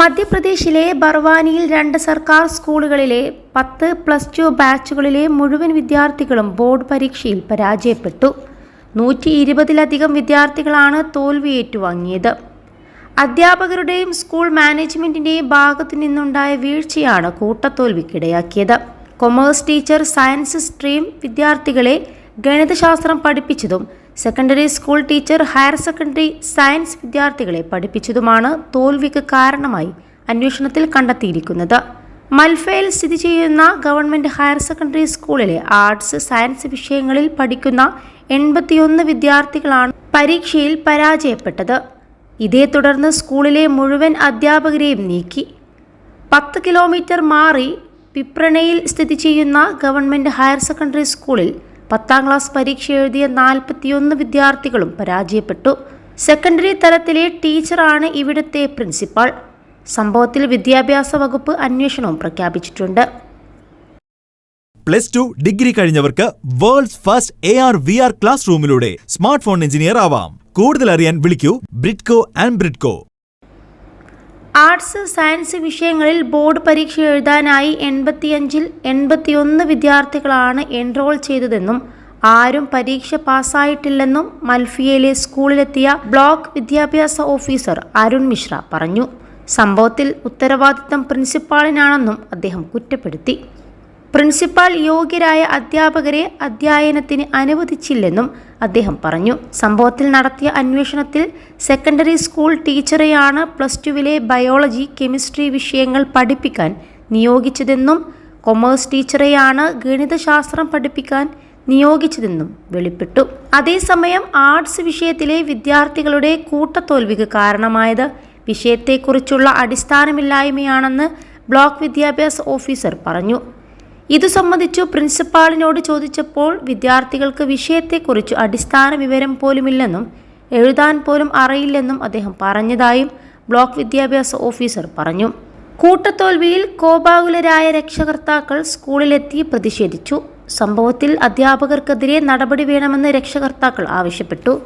മധ്യപ്രദേശിലെ ബർവാനിയിൽ രണ്ട് സർക്കാർ സ്കൂളുകളിലെ പത്ത് പ്ലസ് ടു ബാച്ചുകളിലെ മുഴുവൻ വിദ്യാർത്ഥികളും ബോർഡ് പരീക്ഷയിൽ പരാജയപ്പെട്ടു. നൂറ്റി ഇരുപതിലധികം വിദ്യാർത്ഥികളാണ് തോൽവി ഏറ്റുവാങ്ങിയത് അധ്യാപകരുടെയും സ്കൂൾ മാനേജ്മെന്റിന്റെയും ഭാഗത്തു നിന്നുണ്ടായ വീഴ്ചയാണ് കൂട്ടത്തോൽവിക്കിടയാക്കിയത്. കൊമേഴ്സ് ടീച്ചർ സയൻസ് സ്ട്രീം വിദ്യാർത്ഥികളെ ഗണിതശാസ്ത്രം പഠിപ്പിച്ചതും secondary school teacher higher secondary science വിദ്യാർത്ഥികളെ പഠിപ്പിച്ചതുമാണ് തോൽവിക്ക് കാരണമായി അന്വേഷണത്തിൽ കണ്ടെത്തിയിരിക്കുന്നത്. മൽഫയിൽ സ്ഥിതി ചെയ്യുന്ന ഗവൺമെന്റ് ഹയർ സെക്കൻഡറി സ്കൂളിലെ ആർട്സ് സയൻസ് വിഷയങ്ങളിൽ പഠിക്കുന്ന എൺപത്തിയൊന്ന് വിദ്യാർത്ഥികളാണ് പരീക്ഷയിൽ പരാജയപ്പെട്ടത്. ഇതേ തുടർന്ന് സ്കൂളിലെ മുഴുവൻ അധ്യാപകരെയും നീക്കി. പത്ത് കിലോമീറ്റർ മാറി പിപ്രണയിൽ സ്ഥിതി ചെയ്യുന്ന ഗവൺമെന്റ് ഹയർ സെക്കൻഡറി സ്കൂളിൽ പത്താം ക്ലാസ് പരീക്ഷ എഴുതിയ നാൽപ്പത്തിയൊന്ന് വിദ്യാർത്ഥികളും പരാജയപ്പെട്ടു. സെക്കൻഡറി തലത്തിലെ ടീച്ചറാണ് ഇവിടുത്തെ പ്രിൻസിപ്പാൾ. സംഭവത്തിൽ വിദ്യാഭ്യാസ വകുപ്പ് അന്വേഷണവും പ്രഖ്യാപിച്ചിട്ടുണ്ട്. Plus two degree കഴിഞ്ഞവർക്ക് world's first A R V R class റൂമിലൂടെ smart phone engineer ആവാം. കൂടുതൽ അറിയാൻ വിളിക്കൂ. Bridco and Bridco. Arts science വിഷയങ്ങളിൽ ബോർഡ് പരീക്ഷ എഴുതാനായി എൺപത്തിയഞ്ചിൽ എൺപത്തിയൊന്ന് വിദ്യാർത്ഥികളാണ് എൻറോൾ ചെയ്തതെന്നും ആരും പരീക്ഷ പാസ്സായിട്ടില്ലെന്നും മൽഫിയയിലെ സ്കൂളിലെത്തിയ ബ്ലോക്ക് വിദ്യാഭ്യാസ ഓഫീസർ അരുൺ മിശ്ര പറഞ്ഞു. സംഭവത്തിൽ ഉത്തരവാദിത്തം പ്രിൻസിപ്പാളിനാണെന്നും അദ്ദേഹം കുറ്റപ്പെടുത്തി. പ്രിൻസിപ്പാൾ യോഗ്യരായ അധ്യാപകരെ അധ്യയനത്തിന് അനുവദിച്ചില്ലെന്നും അദ്ദേഹം പറഞ്ഞു. സംഭവത്തിൽ നടത്തിയ അന്വേഷണത്തിൽ സെക്കൻഡറി സ്കൂൾ ടീച്ചറെയാണ് പ്ലസ് ടുവിലെ ബയോളജി കെമിസ്ട്രി വിഷയങ്ങൾ പഠിപ്പിക്കാൻ നിയോഗിച്ചതെന്നും കൊമേഴ്സ് ടീച്ചറെയാണ് ഗണിതശാസ്ത്രം പഠിപ്പിക്കാൻ നിയോഗിച്ചതെന്നും വെളിപ്പെട്ടു. അതേസമയം ആർട്സ് വിഷയത്തിലെ വിദ്യാർത്ഥികളുടെ കൂട്ടത്തോൽവിക്ക് കാരണമായത് വിഷയത്തെക്കുറിച്ചുള്ള അടിസ്ഥാനമില്ലായ്മയാണെന്ന് ബ്ലോക്ക് വിദ്യാഭ്യാസ ഓഫീസർ പറഞ്ഞു. ഇതു സംബന്ധിച്ചു പ്രിൻസിപ്പാളിനോട് ചോദിച്ചപ്പോൾ വിദ്യാർത്ഥികൾക്ക് വിഷയത്തെക്കുറിച്ച് അടിസ്ഥാന വിവരം പോലുമില്ലെന്നും എഴുതാൻ പോലും അറിയില്ലെന്നും അദ്ദേഹം പറഞ്ഞതായും ബ്ലോക്ക് വിദ്യാഭ്യാസ ഓഫീസർ പറഞ്ഞു. കൂട്ടത്തോൽവിയിൽ കോപാകുലരായ രക്ഷകർത്താക്കൾ സ്കൂളിലെത്തി പ്രതിഷേധിച്ചു. സംഭവത്തിൽ അധ്യാപകർക്കെതിരെ നടപടി വേണമെന്ന് രക്ഷകർത്താക്കൾ ആവശ്യപ്പെട്ടു.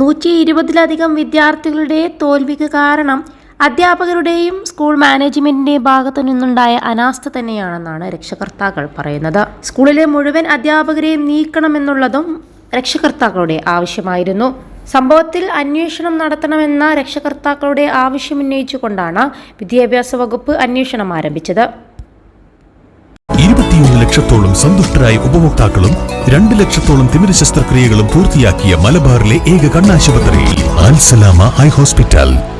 നൂറ്റി ഇരുപതിലധികം വിദ്യാർത്ഥികളുടെ തോൽവിക്ക് കാരണം അധ്യാപകരുടെയും സ്കൂൾ മാനേജ്മെന്റിന്റെയും ഭാഗത്തു നിന്നുണ്ടായ അനാസ്ഥ തന്നെയാണെന്നാണ് രക്ഷകർത്താക്കൾ പറയുന്നത്. സ്കൂളിലെ മുഴുവൻ അധ്യാപകരെയും നീക്കണമെന്നുള്ളതും രക്ഷകർത്താക്കളുടെ ആവശ്യമായിരുന്നു. സംഭവത്തിൽ അന്വേഷണം നടത്തണമെന്ന രക്ഷകർത്താക്കളുടെ ആവശ്യമുന്നയിച്ചുകൊണ്ടാണ് വിദ്യാഭ്യാസ വകുപ്പ് അന്വേഷണം ആരംഭിച്ചത്. ഇരുപത്തിയൊന്ന് ലക്ഷത്തോളം സന്തുഷ്ടരായ ഉപഭോക്താക്കളും രണ്ട് ലക്ഷത്തോളം തിമിര ശസ്ത്രക്രിയകളും പൂർത്തിയാക്കിയ മലബാറിലെ ഏക കണ്ണാശുപത്രി high hospital.